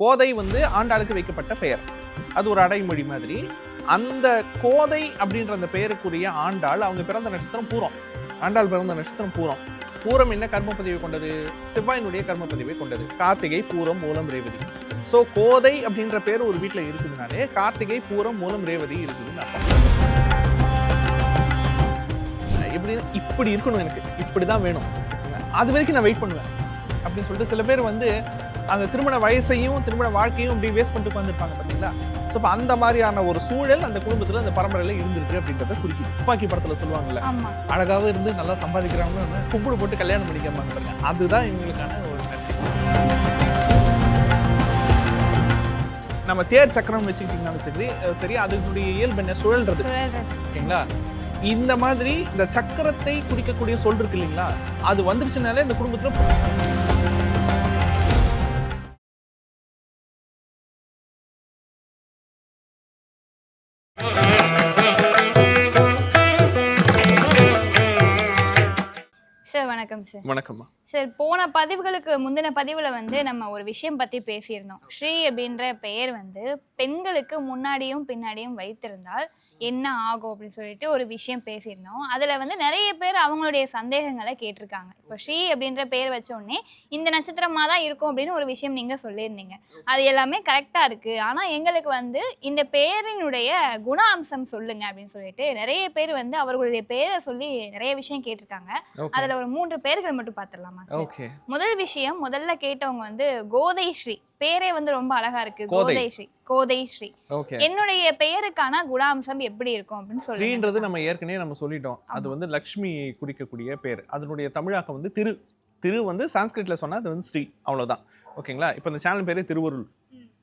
கோதை வந்து ஆண்டாளுக்கு வைக்கப்பட்ட பெயர். அது ஒரு அடைமொழி மாதிரி. அந்த கோதை அப்படின்ற அந்த பெயருக்குரிய ஆண்டாள் அவங்க பிறந்த நட்சத்திரம் பூரம். ஆண்டாள் பிறந்த நட்சத்திரம் பூரம். பூரம் என்ன கர்மப்பதிவை கொண்டது? செவ்வாயினுடைய கர்மப்பதிவை கொண்டது. கார்த்திகை பூரம் மூலம் ரேவதி. ஸோ கோதை அப்படின்ற பேர் ஒரு வீட்டில் இருக்குதுனாலே கார்த்திகை பூரம் மூலம் ரேவதி இருக்குதுன்னு அர்த்தம். எப்படி இப்படி இருக்கணும் எனக்கு. இப்படி தான் வேணும். அது வரைக்கும் நான் வெயிட் பண்ணுவேன். அப்படின்னு சொல்லிட்டு சில பேர் வந்து அந்த திருமண வயசையும் திருமண வாழ்க்கையும் இப்படி வேஸ்ட் பண்ணிட்டு உட்காந்துருப்பாங்க பார்த்தீங்களா? ஸோ இப்போ அந்த மாதிரியான ஒரு சூழல் அந்த குடும்பத்தில் அந்த பரம்பரையில் இருந்திருக்கு அப்படின்றத குறிக்குது. துப்பாக்கி படத்தில் சொல்லுவாங்கல்ல அழகாக இருந்து நல்லா சம்பாதிக்கிறவங்க கும்பிடு போட்டு கல்யாணம் பண்ணிக்காம பாருங்க. அதுதான் இவங்களுக்கான ஒரு மெசேஜ் நம்ம தேர் சக்கரம் வச்சுக்கிட்டீங்கன்னாலும் சரி அஹ் சரி அதனுடைய இயல்பு என்ன? சுழல்றது. சுழல்றது. ஓகேங்களா? இந்த மாதிரி இந்த சக்கரத்தை குறிக்கக்கூடிய சொல் இருக்கு இல்லைங்களா? அது வந்துருச்சுனாலே இந்த குடும்பத்துல வணக்கம் சார் வணக்கம்மா. சார் போன பதிவுகளுக்கு முந்தின பதிவில் வந்து நம்ம ஒரு விஷயம் பற்றி பேசியிருந்தோம். ஸ்ரீ அப்படின்ற பெயர் வந்து பெண்களுக்கு முன்னாடியும் பின்னாடியும் வைத்திருந்தால் என்ன ஆகும் அப்படின்னு சொல்லிட்டு ஒரு விஷயம் பேசியிருந்தோம். அதில் வந்து நிறைய பேர் அவங்களுடைய சந்தேகங்களை கேட்டிருக்காங்க. இப்போ ஸ்ரீ அப்படின்ற பெயர் வச்ச உடனே இந்த நட்சத்திரமாக தான் இருக்கும் அப்படின்னு ஒரு விஷயம் நீங்கள் சொல்லியிருந்தீங்க. அது எல்லாமே கரெக்டாக இருக்குது ஆனால் எங்களுக்கு வந்து இந்த பெயரினுடைய குண அம்சம் சொல்லுங்க அப்படின்னு சொல்லிட்டு நிறைய பேர் வந்து அவர்களுடைய பெயரை சொல்லி நிறைய விஷயம் கேட்டிருக்காங்க. அதுல ஒரு மூன்று பேர்கள் மட்டும் பார்த்துடலாமா முதல் விஷயம் முதல்ல கேட்டவங்க வந்து கோதை ஸ்ரீ பேரே வந்து ரொம்ப அழகா இருக்கு. கோதை. ஸ்ரீ கோதை ஸ்ரீ. ஓகே. என்னுடைய பெயருக்கான குணாம்சம் எப்படி இருக்கும் அப்படின்னு ஸ்ரீன்றது நம்ம ஏற்கனவே நம்ம சொல்லிட்டோம். அது வந்து லக்ஷ்மி குறிக்கக்கூடிய பேர். அதனுடைய தமிழாக்கம் வந்து திரு திரு வந்து சான்ஸ்கிரிட்ல சொன்னா அது வந்து ஸ்ரீ அவ்வளவுதான். ஓகேங்களா? இப்போ இந்த சேனல் பேரே திருவருள்.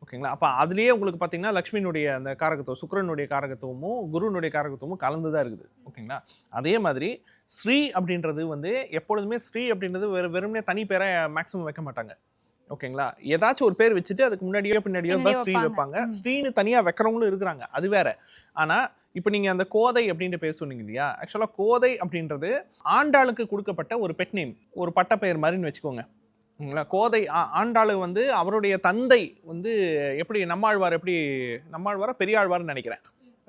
ஓகேங்களா? அப்போ அதுலயே உங்களுக்கு பார்த்தீங்கன்னா லக்ஷ்மியினுடைய அந்த காரகத்துவம் சுக்கிரனுடைய காரகத்துவமும் குருனுடைய காரகத்துவமும் கலந்து தான் இருக்குது. ஓகேங்களா? அதே மாதிரி ஸ்ரீ அப்படின்றது வந்து எப்பொழுதுமே ஸ்ரீ அப்படின்றது வெறும் வெறுமனே தனி பேரை மேக்ஸிமம் வைக்க மாட்டாங்க. ஓகேங்களா? ஏதாச்சும் ஒரு பேர் வச்சுட்டு அதுக்கு முன்னாடியோ பின்னாடியோ பின்னாடியோ ஸ்ரீ வைப்பாங்க. வைப்பாங்க. ம். ஸ்ரீன்னு தனியா வைக்கிறவங்களும் இருக்கிறாங்க. அது வேற. ஆனா இப்போ நீங்க அந்த கோதை அப்படின்ற பேர் சொன்னீங்க இல்லையா? ஆக்சுவலா கோதை அப்படின்றது ஆண்டாளுக்கு கொடுக்கப்பட்ட ஒரு பெட் நேம் ஒரு பட்டப்பெயர் மாதிரின்னு வச்சுக்கோங்க? கோதை ஆண்டாளு வந்து அவருடைய தந்தை வந்து எப்படி நம்மாழ்வார் எப்படி நம்மாழ்வாரா பெரியாழ்வார்னு நினைக்கிறேன்.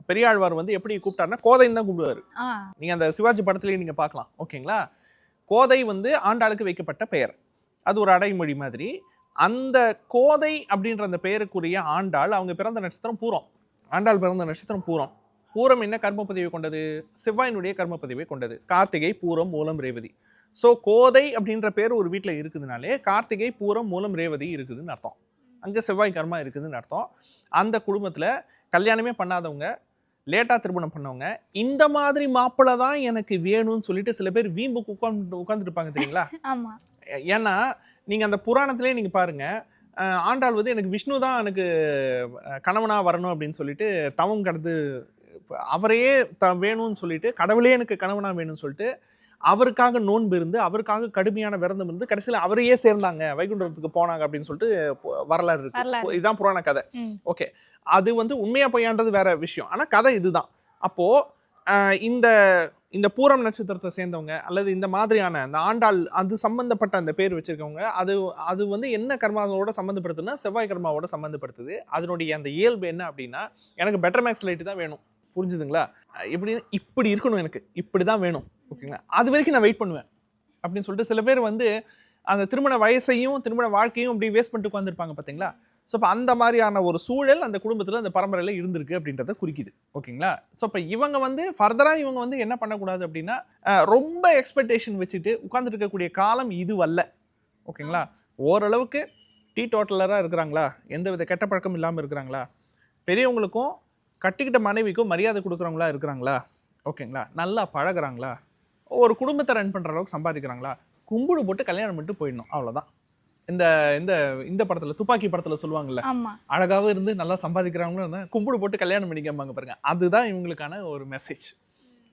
பெரியாழ்வார் வந்து எப்படி கூப்பிட்டாருன்னா கோதைன்னு தான் கூப்பிடுவாரு. ஆ. நீங்க அந்த சிவாஜி படத்துலயே நீங்க பார்க்கலாம். ஓகேங்களா? கோதை வந்து ஆண்டாளுக்கு வைக்கப்பட்ட பெயர். அது ஒரு அடைமொழி மாதிரி. அந்த கோதை அப்படின்ற அந்த பெயருக்குரிய ஆண்டாள் அவங்க பிறந்த நட்சத்திரம் பூரம். ஆண்டாள் பிறந்த நட்சத்திரம் பூரம். பூரம் என்ன கர்மப்பதிவை கொண்டது? செவ்வாயினுடைய கர்மப்பதிவை கொண்டது. கார்த்திகை பூரம் மூலம் ரேவதி. ஸோ கோதை அப்படின்ற பேர் ஒரு வீட்டில் இருக்குதுனாலே கார்த்திகை பூரம் மூலம் ரேவதி இருக்குதுன்னு அர்த்தம். அங்கே செவ்வாய் கர்மா இருக்குதுன்னு அர்த்தம். அந்த குடும்பத்தில் கல்யாணமே பண்ணாதவங்க லேட்டாக திருமணம் பண்ணவங்க இந்த மாதிரி மாப்பிள்ளை தான் எனக்கு வேணும்னு சொல்லிட்டு சில பேர் வீம்புக்கு உட்காந்து உட்காந்துருப்பாங்க தெரியுங்களா? ஆமாம் ஏன்னா நீங்கள் அந்த புராணத்திலே நீங்கள் பாருங்க அஹ், ஆண்டாள் வந்து எனக்கு விஷ்ணு தான் எனக்கு அஹ், கணவனா வரணும் அப்படின்னு சொல்லிட்டு தவம் கடந்து அவரையே த வேணும்னு சொல்லிட்டு கடவுளே எனக்கு கணவனா வேணும்னு சொல்லிட்டு அவருக்காக நோன்பு இருந்து அவருக்காக கடுமையான விரதம் இருந்து கடைசியில் அவரையே சேர்ந்தாங்க வைகுண்டத்துக்கு போனாங்க அப்படின்னு சொல்லிட்டு வரலாறு இருக்கு. இதுதான் புராண கதை. ஓகே. அது வந்து உண்மையா பொய்யான்றது வேற விஷயம். ஆனா கதை இதுதான். அப்போ அஹ், இந்த இந்த பூரம் நட்சத்திரத்தை சேர்ந்தவங்க அல்லது இந்த மாதிரியான அந்த ஆண்டாள் அது சம்மந்தப்பட்ட அந்த பேர் வச்சுருக்கவங்க அது அது வந்து என்ன கர்மாவோட சம்மந்தப்படுத்துன்னா செவ்வாய் கர்மாவோட சம்மந்தப்படுத்துது அதனுடைய அந்த இயல்பு என்ன அப்படின்னா எனக்கு பெட்டர் மேக்ஸ் லைட்டு தான் வேணும். புரிஞ்சுதுங்களா? எப்படின்னு இப்படி இருக்கணும் எனக்கு. இப்படி தான் வேணும். ஓகேங்களா? அது வரைக்கும் நான் வெயிட் பண்ணுவேன். அப்படின்னு சொல்லிட்டு சில பேர் வந்து அந்த திருமண வயசையும் திருமண வாழ்க்கையும் அப்படி வேஸ்ட் பண்ணிட்டு உட்காந்துருப்பாங்க பார்த்தீங்களா ஸோ இப்போ அந்த மாதிரியான ஒரு சூழல் அந்த குடும்பத்தில் அந்த பரம்பரையில் இருந்திருக்கு அப்படின்றத குறிக்குது. ஓகேங்களா? ஸோ இப்போ இவங்க வந்து ஃபர்தராக இவங்க வந்து என்ன பண்ணக்கூடாது அப்படின்னா ரொம்ப எக்ஸ்பெக்டேஷன் வச்சுட்டு உட்காந்துட்டு இருக்கக்கூடிய காலம் இதுவல்ல. ஓகேங்களா? ஓரளவுக்கு டீ டோட்டலராக இருக்கிறாங்களா? எந்த வித கெட்ட பழக்கம் இல்லாமல் இருக்கிறாங்களா? பெரியவங்களுக்கும் கட்டிக்கிட்ட மனைவிக்கும் மரியாதை கொடுக்குறவங்களா இருக்கிறாங்களா? ஓகேங்களா? நல்லா பழகுறாங்களா? ஒரு குடும்பத்தை ரன் பண்ணுற அளவுக்கு சம்பாதிக்கிறாங்களா? கும்பிடு போட்டு கல்யாணம் பண்ணிட்டு போயிடணும். அவ்வளோதான் இந்த இந்த இந்த படத்தில் துப்பாக்கி படத்தில் சொல்லுவாங்கல்ல ஆமா. அழகாகவும் இருந்து நல்லா சம்பாதிக்கிறவங்களும் இருந்தால் கும்பிடு போட்டு கல்யாணம் பண்ணிக்காம பாருங்க. அதுதான் இவங்களுக்கான ஒரு மெசேஜ்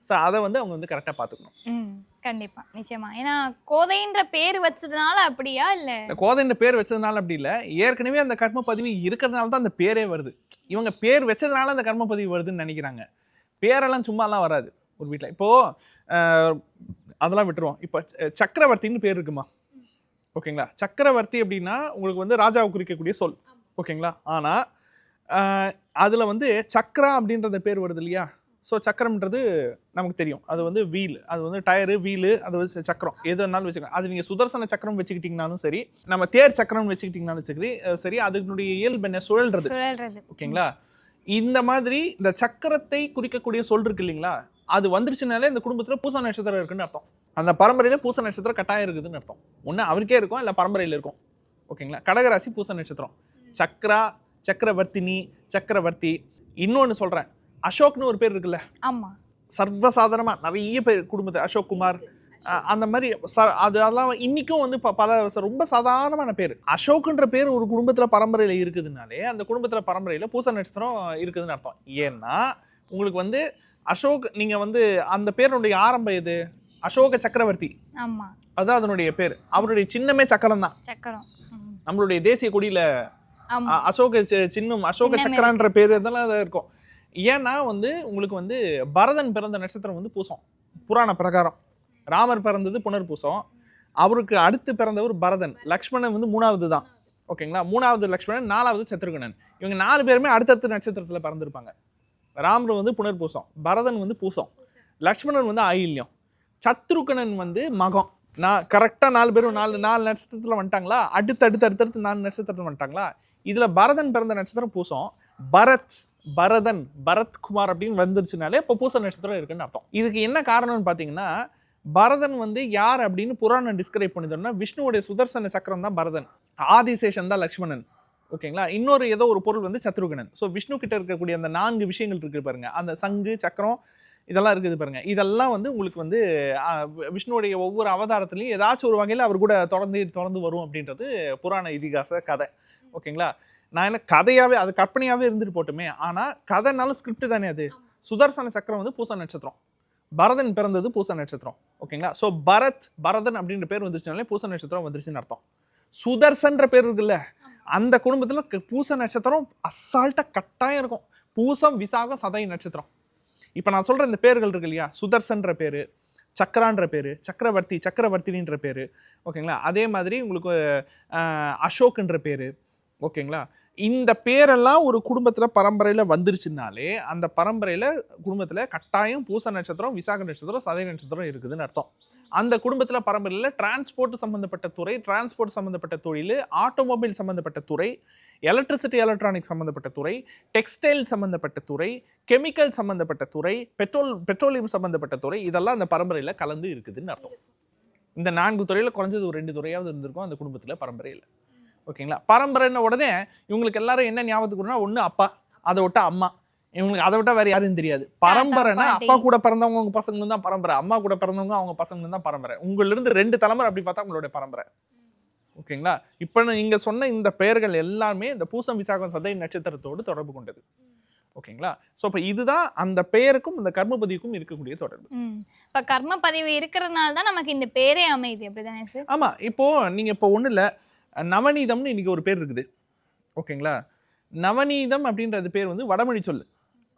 ஸோ அதை வந்து அவங்க வந்து கரெக்டாக பார்த்துக்கணும். ம் கண்டிப்பா நிச்சயமா. ஏன்னா கோதைன்ற பேர் வச்சதுனால அப்படியா இல்ல? கோதைன்ற பேர் வச்சதுனால அப்படி இல்லை. ஏற்கனவே அந்த கர்ம பதிவு இருக்கிறதுனால தான் அந்த பேரே வருது. இவங்க பேர் வச்சதுனால அந்த கர்ம பதிவு வருதுன்னு நினைக்கிறாங்க. பேரெல்லாம் சும்மாலாம் வராது ஒரு வீட்டில் இப்போது அதெல்லாம் விட்டுருவோம். இப்போ சக்கரவர்த்தின்னு பேர் இருக்குமா? ஓகேங்களா? சக்கரவர்த்தி அப்படின்னா உங்களுக்கு வந்து ராஜாவை குறிக்கக்கூடிய சொல். ஓகேங்களா? ஆனால் அதில் வந்து சக்ரா அப்படின்றத பேர் வருது இல்லையா? ஸோ சக்கரம்ன்றது நமக்கு தெரியும். அது வந்து வீல். அது வந்து டயரு வீலு அது வந்து சக்கரம். எது வேணாலும் வச்சுக்கலாம். அது நீங்கள் சுதர்சன சக்கரம் வச்சுக்கிட்டிங்கனாலும் சரி நம்ம தேர் சக்கரம் வச்சுக்கிட்டிங்கனாலும் சரி சரி அதனுடைய இயல்பு என்ன? சுழல்றது. ஓகேங்களா? இந்த மாதிரி இந்த சக்கரத்தை குறிக்கக்கூடிய சொல் இருக்கு இல்லைங்களா? அது வந்துருச்சுனாலே இந்த குடும்பத்தில் பூச நட்சத்திரம் இருக்குன்னு அர்த்தம். அந்த பரம்பரையில் பூச நட்சத்திரம் கட்டாயம் இருக்குதுன்னு அர்த்தம். ஒன்று அவருக்கே இருக்கும் இல்லை பரம்பரையில் இருக்கும். ஓகேங்களா? கடகராசி பூச நட்சத்திரம். சக்ரா சக்கரவர்த்தினி சக்கரவர்த்தி. இன்னொன்று சொல்கிறேன் அசோக்னு ஒரு பேர் இருக்குல்ல? ஆமா. சர்வசாதாரணமாக நிறைய பேர் குடும்பத்தில் அசோக் குமார் அந்த மாதிரி ச அது அதெல்லாம் இன்னைக்கும் வந்து ப- பல ரொம்ப சாதாரணமான பேர். அசோக்குன்ற பேர் ஒரு குடும்பத்தில் பரம்பரையில் இருக்குதுனாலே அந்த குடும்பத்தில் பரம்பரையில் பூச நட்சத்திரம் இருக்குதுன்னு அர்த்தம். ஏன்னா உங்களுக்கு வந்து அசோக் நீங்கள் வந்து அந்த பேருடைய ஆரம்பம் எது? அசோக சக்கரவர்த்தி. ஆமா. அதுதான் அதனுடைய பேர். அவருடைய சின்னமே சக்கரம். தான் சக்கரம். நம்மளுடைய தேசிய கொடியில அசோக சின்னம் அசோக சக்கரான்ற பேர் இதெல்லாம் இருக்கும். ஏன்னா வந்து உங்களுக்கு வந்து பரதன் பிறந்த நட்சத்திரம் வந்து பூசம். புராண பிரகாரம். ராமர் பிறந்தது புனர்பூசம். அவருக்கு அடுத்து பிறந்தவர் பரதன். லக்ஷ்மணன் வந்து மூணாவது தான். ஓகேங்களா? மூணாவது லக்ஷ்மணன் நாலாவது சத்ருகனன். இவங்க நாலு பேருமே அடுத்தடுத்த நட்சத்திரத்தில் பிறந்திருப்பாங்க. ராமர் வந்து புனர்பூசம். பரதன் வந்து பூசம். லக்ஷ்மணன் வந்து ஆயில்யம். சத்ருகனன் வந்து மகம். நான் கரெக்டாக நாலு பேரும் நாலு நாலு நட்சத்திரத்தில் வந்துட்டாங்களா? அடுத்து அடுத்து அடுத்தடுத்து நாலு நட்சத்திரத்தில் வந்துட்டாங்களா? இதில் பரதன் பிறந்த நட்சத்திரம் பூசம். பரத் பரதன் பரத்குமார் அப்படின்னு வந்துருச்சுனாலே இப்போ பூச நட்சத்திரம் இருக்குன்னு அர்த்தம். இதுக்கு என்ன காரணம்னு பார்த்தீங்கன்னா பரதன் வந்து யார் அப்படின்னு புராணம் டிஸ்கிரைப் பண்ணிதோம்னா விஷ்ணுவோடைய சுதர்சன சக்கரம் தான் பரதன். ஆதிசேஷன் தான் லக்ஷ்மணன். ஓகேங்களா இன்னொரு ஏதோ ஒரு பொருள் வந்து சத்ருகனன். ஸோ விஷ்ணு கிட்ட இருக்கக்கூடிய அந்த நான்கு விஷயங்கள் இருக்கு பாருங்க. அந்த சங்கு சக்கரம் இதெல்லாம் இருக்குது பாருங்க. இதெல்லாம் வந்து உங்களுக்கு வந்து விஷ்ணுவுடைய ஒவ்வொரு அவதாரத்துலையும் ஏதாச்சும் ஒரு வகையில் அவர் கூட தொடர்ந்து தொடர்ந்து வரும் அப்படின்றது புராண இதிகாச கதை. ஓகேங்களா? நான் என்ன கதையாவே அது கற்பனையாவே இருந்துட்டு போட்டுமே ஆனா கதைனாலும் ஸ்கிரிப்ட் தானே அது? சுதர்சன சக்கரம் வந்து பூச நட்சத்திரம். பரதன் பிறந்தது பூச நட்சத்திரம். ஓகேங்களா? ஸோ பரத் பரதன் அப்படின்ற பேர் வந்துருச்சுனாலே பூச நட்சத்திரம் வந்துருச்சுன்னு அர்த்தம். சுதர்சன்ற பேர் இருக்குல்ல? அந்த குடும்பத்துல பூச நட்சத்திரம் அசால்ட்டா கட்டாயம் இருக்கும். பூசம் விசாகம் சதை நட்சத்திரம். இப்போ நான் சொல்கிற இந்த பேர்கள் இருக்கு இல்லையா? சுதர்சன்ற பேர் சக்கரான்ற பேர் சக்கரவர்த்தி சக்கரவர்த்தினின்ற பேர் ஓகேங்களா? அதே மாதிரி உங்களுக்கு அசோக்குன்ற அசோக்ன்ற ஓகேங்களா? இந்த பேரெல்லாம் ஒரு குடும்பத்தில் பரம்பரையில் வந்துருச்சுனாலே அந்த பரம்பரையில் குடும்பத்தில் கட்டாயம் பூச நட்சத்திரம் விசாக நட்சத்திரம் சதய நட்சத்திரம் இருக்குதுன்னு அர்த்தம். அந்த குடும்பத்தில் பரம்பரையில் டிரான்ஸ்போர்ட் சம்மந்தப்பட்ட துறை டிரான்ஸ்போர்ட் சம்பந்தப்பட்ட தொழில் ஆட்டோமொபைல் சம்மந்தப்பட்ட துறை எலக்ட்ரிசிட்டி எலக்ட்ரானிக் சம்மந்தப்பட்ட துறை டெக்ஸ்டைல் சம்மந்தப்பட்ட துறை கெமிக்கல் சம்பந்தப்பட்ட துறை பெட்ரோல் பெட்ரோலியம் சம்பந்தப்பட்ட துறை இதெல்லாம் அந்த பரம்பரையில கலந்து இருக்குதுன்னு அர்த்தம். இந்த நான்கு துறையில குறைஞ்சது ஒரு ரெண்டு துறையாவது இருந்திருக்கும் அந்த குடும்பத்துல பரம்பரையில ஓகேங்களா? பரம்பரைன்ன உடனே இவங்களுக்கு எல்லாரும் என்ன ஞாபகத்துக்கு வரும்னா ஒண்ணு அப்பா அதை விட்டா அம்மா. இவங்களுக்கு அதை விட்டா வேற யாரும் தெரியாது. பரம்பரைனா. அப்பா கூட பிறந்தவங்க உங்க பசங்களும் தான் பரம்பரை. அம்மா கூட பிறந்தவங்க அவங்க பசங்களும் தான் பரம்பரை. உங்கள்ல இருந்து ரெண்டு தலைமுறை அப்படி பார்த்தா உங்களுடைய பரம்பரை. ஓகேங்களா? இப்போ நீங்க சொன்ன இந்த பெயர்கள் எல்லாமே இந்த பூசம் விசாகம் சதை நட்சத்திரத்தோடு தொடர்பு கொண்டது. ஓகேங்களா? ஸோ இப்போ இதுதான் அந்த பெயருக்கும் இந்த கர்மபதிக்கும் இருக்கக்கூடிய தொடர்பு. இப்ப கர்ம பதிவு இருக்கிறதுனால தான் நமக்கு இந்த பேரே அமையுது. அப்படிதானே சார் ஆமா. இப்போ நீங்க இப்போ ஒண்ணு இல்ல நவநீதம்னு இன்னைக்கு ஒரு பேர் இருக்குது. ஓகேங்களா? நவநீதம் அப்படின்றது பேர் வந்து வடமொழி சொல்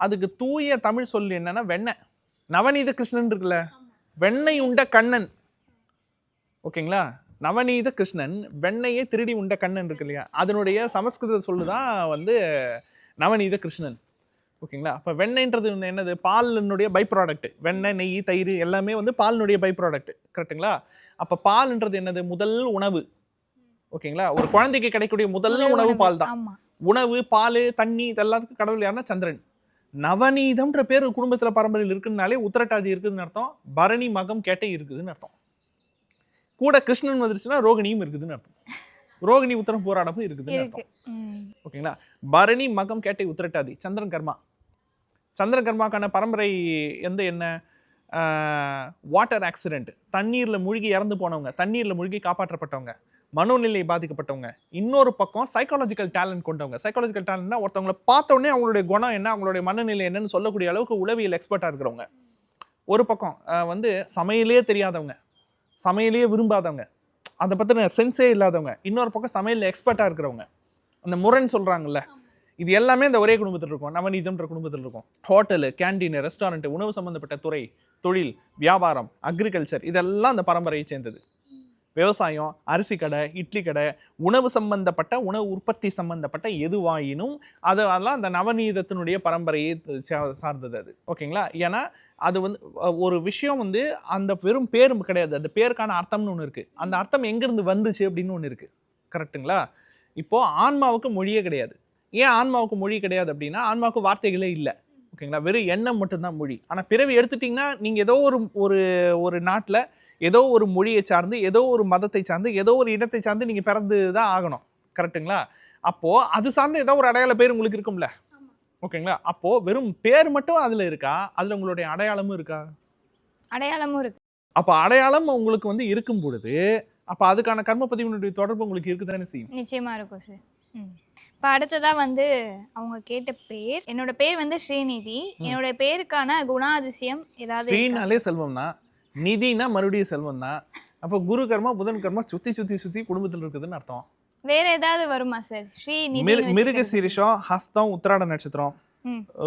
அதுக்கு தூய தமிழ் சொல் என்னன்னா வெண்ணெய் நவநீத கிருஷ்ணன் இருக்குல்ல? வெண்ணெய் உண்ட கண்ணன். ஓகேங்களா? நவநீத கிருஷ்ணன் வெண்ணெயை திருடி உண்ட கண்ணன் இருக்கு இல்லையா? அதனுடைய சமஸ்கிருத சொல்லு தான் வந்து நவநீத கிருஷ்ணன். ஓகேங்களா? அப்போ வெண்ணெய்ன்றது என்னது? பாலினுடைய பை ப்ராடக்ட் வெண்ணெய் நெய் தயிர் எல்லாமே வந்து பாலினுடைய பை ப்ராடக்ட் கரெக்ட்டுங்களா? அப்போ பால்ன்றது என்னது? முதல் உணவு. ஓகேங்களா? ஒரு குழந்தைக்கு கிடைக்கக்கூடிய முதல் உணவு பால் தான் உணவு பால் தண்ணி இதெல்லாத்துக்கும் கடவுள் யாருன்னா சந்திரன். நவநீதம்ன்ற பேர் குடும்பத்துல பரம்பரையில் இருக்குன்னாலே உத்திரட்டாதி இருக்குதுன்னு அர்த்தம். பரணி மகம் கேட்டை இருக்குதுன்னு அர்த்தம். கூட கிருஷ்ணன் வந்துருச்சுன்னா ரோகிணியும் இருக்குதுன்னு அர்த்தம். ரோகிணி உத்தரம் போராடமும் இருக்குதுன்னு அர்த்தம். ஓகேங்களா? பரணி மகம் கேட்டை உத்திரட்டாதி சந்திரன் கர்மா. சந்திரன் கர்மாக்கான பரம்பரை எந்த என்ன? வாட்டர் ஆக்சிடென்ட் தண்ணீர்ல மூழ்கி இறந்து போனவங்க தண்ணீர்ல மூழ்கி காப்பாற்றப்பட்டவங்க மனோநிலை பாதிக்கப்பட்டவங்க இன்னொரு பக்கம் சைக்காலஜிக்கல் டேலண்ட் கொண்டவங்க. சைக்காலஜிக்கல் டேலண்ட்னா ஒருத்தவங்களை பார்த்த உடனே அவங்களுடைய குணம் என்ன அவங்களுடைய மனநிலை என்னன்னு சொல்லக்கூடிய அளவுக்கு உளவியல் எக்ஸ்பர்ட்டாக இருக்கிறவங்க. ஒரு பக்கம் வந்து சமையலே தெரியாதவங்க சமையலே விரும்பாதவங்க அதை பற்றின சென்ஸே இல்லாதவங்க. இன்னொரு பக்கம் சமையலில் எக்ஸ்பர்ட்டாக இருக்கிறவங்க. அந்த முரண் சொல்கிறாங்கல்ல இது எல்லாமே இந்த ஒரே குடும்பத்தில் இருக்கும். நவநீதம்ன்ற குடும்பத்தில் இருக்கும். ஹோட்டலு கேண்டீன் ரெஸ்டாரண்ட்டு உணவு சம்மந்தப்பட்ட துறை தொழில் வியாபாரம் அக்ரிகல்ச்சர் இதெல்லாம் அந்த பரம்பரையை சேர்ந்தது. விவசாயம் அரிசி கடை இட்லி கடை உணவு சம்பந்தப்பட்ட உணவு உற்பத்தி சம்பந்தப்பட்ட எதுவாயினும் அதெல்லாம் அந்த நவநீதத்தினுடைய பரம்பரையை சா- சார்ந்தது அது. ஓகேங்களா? ஏன்னா அது வந்து ஒரு விஷயம் வந்து அந்த வெறும் பேர் கிடையாது. அந்த பேருக்கான அர்த்தம்னு ஒன்று இருக்குது அந்த அர்த்தம் எங்கேருந்து வந்துச்சு அப்படின்னு ஒன்று இருக்குது கரெக்ட்டுங்களா? இப்போது ஆன்மாவுக்கு மொழியே கிடையாது. ஏன் ஆன்மாவுக்கு மொழி கிடையாது அப்படின்னா ஆன்மாவுக்கு வார்த்தைகளே இல்லை. ஓகேங்களா? வெறும் எண்ணம் மட்டும்தான் மொழி. ஆனால் பிறவி எடுத்துட்டிங்கன்னா நீங்கள் ஏதோ ஒரு ஒரு ஒரு நாட்டில் ஏதோ ஒரு மொழியை சார்ந்து ஏதோ ஒரு மதத்தை சார்ந்து ஏதோ ஒரு இடத்தை சார்ந்து நீங்கள் பிறந்து தான் ஆகணும். கரெக்ட்டுங்களா? அப்போது அது சார்ந்த ஏதோ ஒரு அடையாள பேர் உங்களுக்கு இருக்கும்ல? ஓகேங்களா? அப்போது வெறும் பேர் மட்டும் அதில் இருக்கா? அதில் உங்களுடைய அடையாளமும் இருக்கா? அடையாளமும் இருக்கு. அப்போ அடையாளம் உங்களுக்கு வந்து இருக்கும் பொழுது அப்போ அதுக்கான கர்ம பதிவினுடைய தொடர்பு உங்களுக்கு இருக்குதானே செய்யும்? நிச்சயமா இருக்கும் சார் இப்போ அடுத்ததா வந்து அவங்க கேட்ட பேர். என்னோட பேர் வந்து ஸ்ரீநிதி. என்னோட பேருக்கான குணாதிசயம் ஏதாவது? ஸ்ரீனாலே செல்வம் தான் நிதினா மறுபடியும் செல்வம் தான் அப்போ குரு கர்மா புதன் கர்மா சுத்தி சுத்தி சுத்தி குடும்பத்தில் இருக்குதுன்னு அர்த்தம். வேற ஏதாவது வருமா சார்? ஸ்ரீ மிருக சீரிஷம் ஹஸ்தம் உத்திராட நட்சத்திரம்.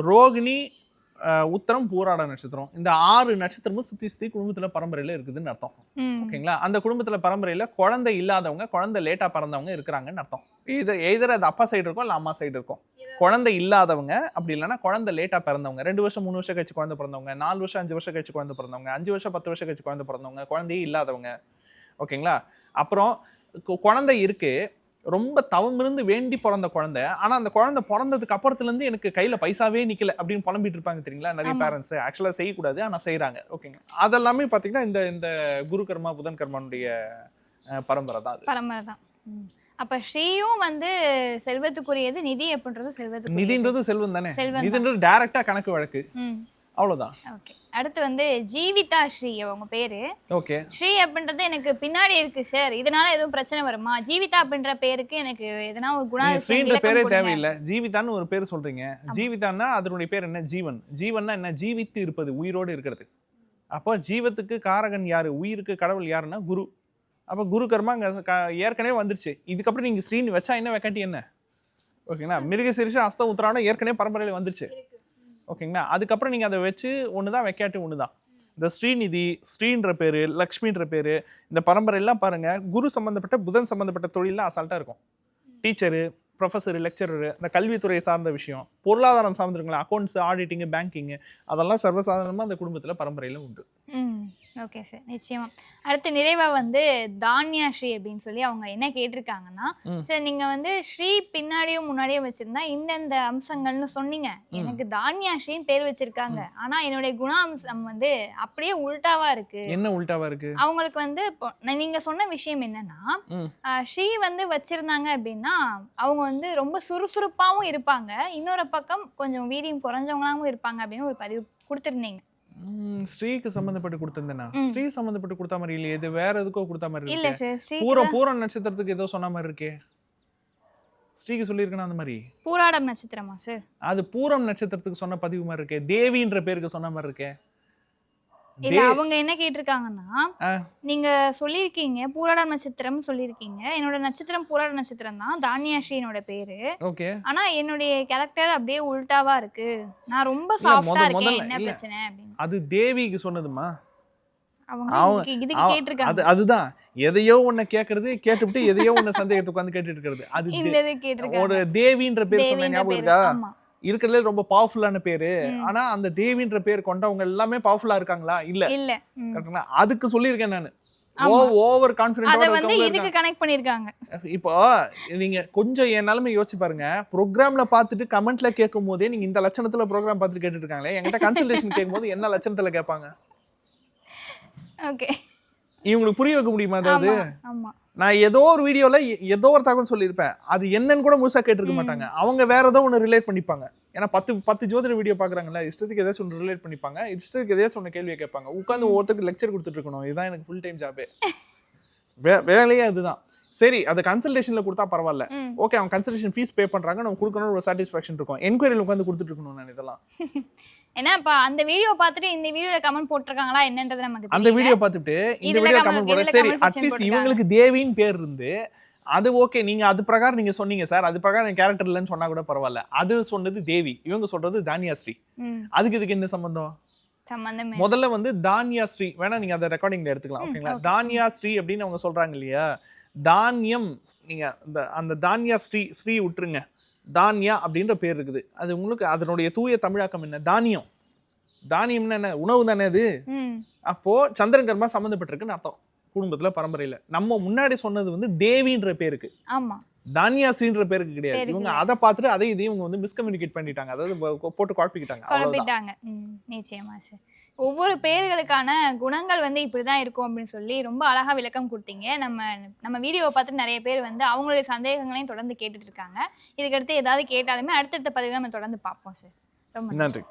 ரோகிணி உத்தரம் பூராட நட்சத்திரம். இந்த ஆறு நட்சத்திரமும் சுத்தி சுத்தி குடும்பத்துல பரம்பரையில இருக்குதுன்னு அர்த்தம். ஓகேங்களா? அந்த குடும்பத்துல பரம்பரையில குழந்தை இல்லாதவங்க குழந்தை லேட்டா பிறந்தவங்க இருக்கிறாங்கன்னு அர்த்தம். இது எதிர அது அப்பா சைடு இருக்கும் இல்ல அம்மா சைடு இருக்கும் குழந்தை இல்லாதவங்க அப்படி இல்லைன்னா குழந்தை லேட்டா பிறந்தவங்க ரெண்டு வருஷம் மூணு வருஷம் கழிச்சு குழந்தை பிறந்தவங்க நாலு வருஷம் அஞ்சு வருஷம் கழிச்சு குழந்தை பிறந்தவங்க அஞ்சு வருஷம் பத்து வருஷம் கழிச்சு குழந்தை பிறந்தவங்க குழந்தையே இல்லாதவங்க. ஓகேங்களா? அப்புறம் குழந்தை இருக்கு ரொம்ப தவம் இருந்து வேண்டி பிறந்த குழந்தை. ஆனா அந்த குழந்தை பிறந்ததுக்கு அப்புறத்துல இருந்து எனக்கு கையில பைசாவே நிக்கல அப்படின்னு புலம்பிட்டு இருப்பாங்க தெரியுங்களா? நிறைய. பேரண்ட்ஸ் ஆக்சுவலா செய்யக்கூடாது ஆனா செய்றாங்க. ஓகேங்க அதெல்லாமே பாத்தீங்கன்னா இந்த இந்த குரு கர்மா புதன் கர்மானுடைய பரம்பரை தான் பரம்பரை தான். அப்ப ஸ்ரீயும் வந்து செல்வத்துக்குரியது நிதி அப்படின்றது செல்வத்துக்கு நிதின்றது செல்வம் தானே? செல்வம் தான். நிதின்றது டைரக்டா கணக்கு வழக்கு. அவ்வளவுதான். ஓகே. அடுத்து வந்து ஜீவிதா ஸ்ரீ அவங்க பேரு. ஓகே. ஸ்ரீ அப்படின்றது எனக்கு பின்னாடி இருக்கு சார். இதனால எதுவும் பிரச்சனை வருமா? ஜீவிதா அப்படின்ற பேருக்கு எனக்கு எதனா ஒரு குணாதிசயம் பேரே. தேவையில்லை. ஜீவிதான்னு ஒரு பேர் சொல்றீங்க. ஜீவிதான்னா அதனுடைய பேர் என்ன? ஜீவன். ஜீவன்னா என்ன? ஜீவித்து இருப்பது உயிரோடு இருக்கிறது. அப்போ ஜீவத்துக்கு காரகன் யாரு? உயிருக்கு கடவுள் யாருன்னா குரு. அப்போ குரு கர்மா அங்க ஏற்கனவே வந்துருச்சு. இதுக்கப்புறம் நீங்க ஸ்ரீன்னு வச்சா என்ன வெக்காட்டி என்ன? ஓகேங்களா? மிருக சிரிஷம் அஸ்தம் உத்தராடம் ஏற்கனவே பரம்பரையில வந்துருச்சு. ஓகேங்களா? அதுக்கப்புறம் நீங்கள் அதை வச்சு ஒன்று தான் வைக்காட்டி ஒன்று தான் இந்த ஸ்ரீநிதி ஸ்ரீன்ற பேர் லக்ஷ்மின்ற பேர் இந்த பரம்பரையெல்லாம் பாருங்கள் குரு சம்மந்தப்பட்ட புதன் சம்மந்தப்பட்ட தொழிலாம் அசால்ட்டாக இருக்கும். டீச்சரு ப்ரொஃபஸர் லெக்சரரு இந்த கல்வித்துறையை சார்ந்த விஷயம் பொருளாதாரம் சார்ந்திருக்கலாம் அக்கௌண்ட்ஸ் ஆடிட்டிங்கு பேங்கிங்கு அதெல்லாம் சர்வசாதாரணமாக அந்த குடும்பத்தில் பரம்பரையில் உண்டு. ஓகே சார் நிச்சயமா. அடுத்து நிறைவா வந்து தானியா ஸ்ரீ அப்படின்னு சொல்லி அவங்க என்ன கேட்டிருக்காங்கன்னா. சார் நீங்க வந்து ஸ்ரீ பின்னாடியும் முன்னாடியும் வச்சிருந்தா இந்தந்த அம்சங்கள்னு சொன்னீங்க. எனக்கு தானியா ஸ்ரீன்னு பேர் வச்சிருக்காங்க. ஆனா என்னுடைய குணாம்சம் வந்து அப்படியே உல்டாவா இருக்கு. என்ன உல்டாவா இருக்கு? அவங்களுக்கு வந்து நீங்க சொன்ன விஷயம் என்னன்னா ஸ்ரீ வந்து வச்சிருந்தாங்க அப்படின்னா அவங்க வந்து ரொம்ப சுறுசுறுப்பாவும் இருப்பாங்க. இன்னொரு பக்கம் கொஞ்சம் வீரியம் குறைஞ்சவங்களாவும் இருப்பாங்க அப்படின்னு ஒரு பதிவு கொடுத்துருந்தீங்க. ஸ்ரீக்கு சம்மந்தப்பட்டு கொடுத்திருந்தேனா. ஸ்ரீ சம்மந்தப்பட்டு கொடுத்த மாதிரி இல்லையே இது வேற எதுக்கோ கொடுத்த மாதிரி இருக்கு. பூரம் பூரம் நட்சத்திரத்துக்கு ஏதோ சொன்ன மாதிரி இருக்கே. ஸ்ரீக்கு சொல்லியிருக்கேனா அந்த மாதிரி? பூராடம் நட்சத்திரமா சார்? அது பூரம் நட்சத்திரத்துக்கு சொன்ன பதிவு மாதிரி இருக்கே. தேவின்ற பேருக்கு சொன்ன மாதிரி இருக்கே. இல்ல அவங்க என்ன கேட்டிருக்காங்கன்னா. நீங்க சொல்லியிருக்கீங்க பூராடம் நட்சத்திரம் சொல்லியிருக்கீங்க. என்னோட நட்சத்திரம் பூராட நட்சத்திரம் தான் தானியாஸ்ரீ என்னோட பேரு. ஓகே. ஆனா என்னுடைய கேரக்டர் அப்படியே உல்டாவா இருக்கு. நான் ரொம்ப சாஃப்டா இருக்கேன். என்ன. பிரச்சனை அது தேவிக்கு சொன்னதுமா அதுதான். எதையோ ஒண்ண கேக்குறது கேட்டுவிட்டு எதையோ ஒண்ணு சந்தேகத்தை உட்காந்து கேட்டுட்டு இருக்கிறது. அது ஒரு தேவின்ற பேர் சொன்ன ஞாபகம் இருக்கா? ஆமா. இருக்கிறதுல ரொம்ப பவர்ஃபுல்லான பேரு. ஆனா அந்த தேவின்ற பேர் கொண்டவங்க எல்லாமே பவர்ஃபுல்லா இருக்காங்களா? இல்ல. இல்ல. ம். கரெக்டுங்களா அதுக்கு சொல்லியிருக்கேன் நானு. ஓவர் இதுக்கு கனெக்ட் பண்ணிருக்காங்க இப்போ நீங்க கொஞ்சம் என் நிலைமை யோசிச்சு பாருங்க. ப்ரோக்ராம்ல பார்த்துட்டு கமெண்ட்ல கேட்கும் போதே நீங்க இந்த லட்சணத்துல ப்ரோக்ராம் பார்த்துட்டு கேட்டுட்டு இருக்காங்களே என்கிட்ட கன்சல்டேஷன் கேட்கும்போது என்ன லட்சணத்துல கேட்பாங்க? ஓகே இவங்களுக்கு புரிய வைக்க முடியுமா அதாவது ஆமா. நான் ஏதோ ஒரு வீடியோல எ- ஏதோ ஒரு தகவல் சொல்லியிருப்பேன். அது என்னன்னு கூட முழுசா கேட்டிருக்க. மாட்டாங்க. அவங்க வேற ஏதோ ஒன்று ரிலேட் பண்ணிப்பாங்க. ஏன்னா பத்து பத்து ஜோதிட வீடியோ பாக்குறாங்கல்ல இஷ்டத்துக்கு ஏதாச்சும் ஒன்று ரிலேட் பண்ணிப்பாங்க. இஷ்டத்துக்கு ஏதாச்சும் ஒன்று கேள்வியை கேட்பாங்க. உட்காந்து ஒவ்வொருத்தருக்கு லெக்சர் கொடுத்துட்டு இருக்கணும் இதுதான் எனக்கு ஃபுல் டைம் ஜாபே வே வேலையே அதுதான். சரி அது கன்சல்டேஷன்ல கொடுத்தா பரவாயில்ல. ஓகே அவங்க கன்சல்டேஷன் ஃபீஸ் பே பண்றாங்க. நம்ம கொடுக்கணும்னு ஒரு சாட்டிஸ்ஃபேக்ஷன் இருக்கும். என்கொயரியில் உட்காந்து கொடுத்துட்டு இருக்கணும் நான் இதெல்லாம். ஏன்னா இப்ப அந்த வீடியோ பார்த்துட்டு இந்த வீடியோல கமெண்ட் போட்டிருக்காங்களா என்னன்றது நமக்கு அந்த. வீடியோ பார்த்துட்டு இந்த வீடியோ கமெண்ட் போட இதுல சரி அட்லீஸ்ட். இவங்களுக்கு தேவின்னு பேர் இருந்து அது ஓகே நீங்க அது பிரகாரம் நீங்க சொன்னீங்க சார். அது பிரகாரம் கேரக்டர் இல்லைன்னு சொன்னா கூட பரவாயில்ல. அது சொன்னது தேவி. இவங்க சொல்றது தானியாஸ்ரீ அதுக்கு இதுக்கு என்ன சம்பந்தம்? முதல்ல வந்து தானியா ஸ்ரீ. வேணா நீங்க அந்த ரெக்கார்டிங்ல எடுத்துக்கலாம் ஓகேங்களா okay. தானியா ஸ்ரீ அப்படின்னு அவங்க சொல்றாங்க இல்லையா? தானியம் நீங்க அந்த தானியா ஸ்ரீ ஸ்ரீ விட்டுருங்க. தானியா அப்படின்ற பேர் இருக்குது. அது உங்களுக்கு அதனுடைய தூய தமிழாக்கம் என்ன? தானியம். தானியம்னா என்ன? உணவு தானே அது? அப்போ சந்திரன் கர்மா சம்மந்தப்பட்டிருக்குன்னு அர்த்தம். குடும்பத்துல பரம்பரையில. நம்ம முன்னாடி சொன்னது வந்து தேவின்ற பேருக்கு. ஆமா. தானியாஸ்ரீன்ற பேருக்கு கிடையாது. இவங்க. அதை பார்த்துட்டு அதை இதையும் இவங்க வந்து மிஸ்கம்யூனிகேட் பண்ணிட்டாங்க. அதாவது போட்டு குழப்பிக்கிட்டாங்க. குழப்பிட்டாங்க. நிச்சயமா சார் ஒவ்வொரு பேர்களுக்கான குணங்கள் வந்து இப்படிதான் இருக்கும் அப்படின்னு சொல்லி ரொம்ப அழகா விளக்கம் கொடுத்தீங்க. நம்ம நம்ம வீடியோவை பார்த்துட்டு நிறைய பேர் வந்து அவங்களுடைய சந்தேகங்களையும் தொடர்ந்து கேட்டுட்டு இருக்காங்க. இதுக்கடுத்து ஏதாவது கேட்டாலுமே அடுத்தடுத்த பதிவுகளை நம்ம தொடர்ந்து பார்ப்போம் சார் ரொம்ப நன்றி.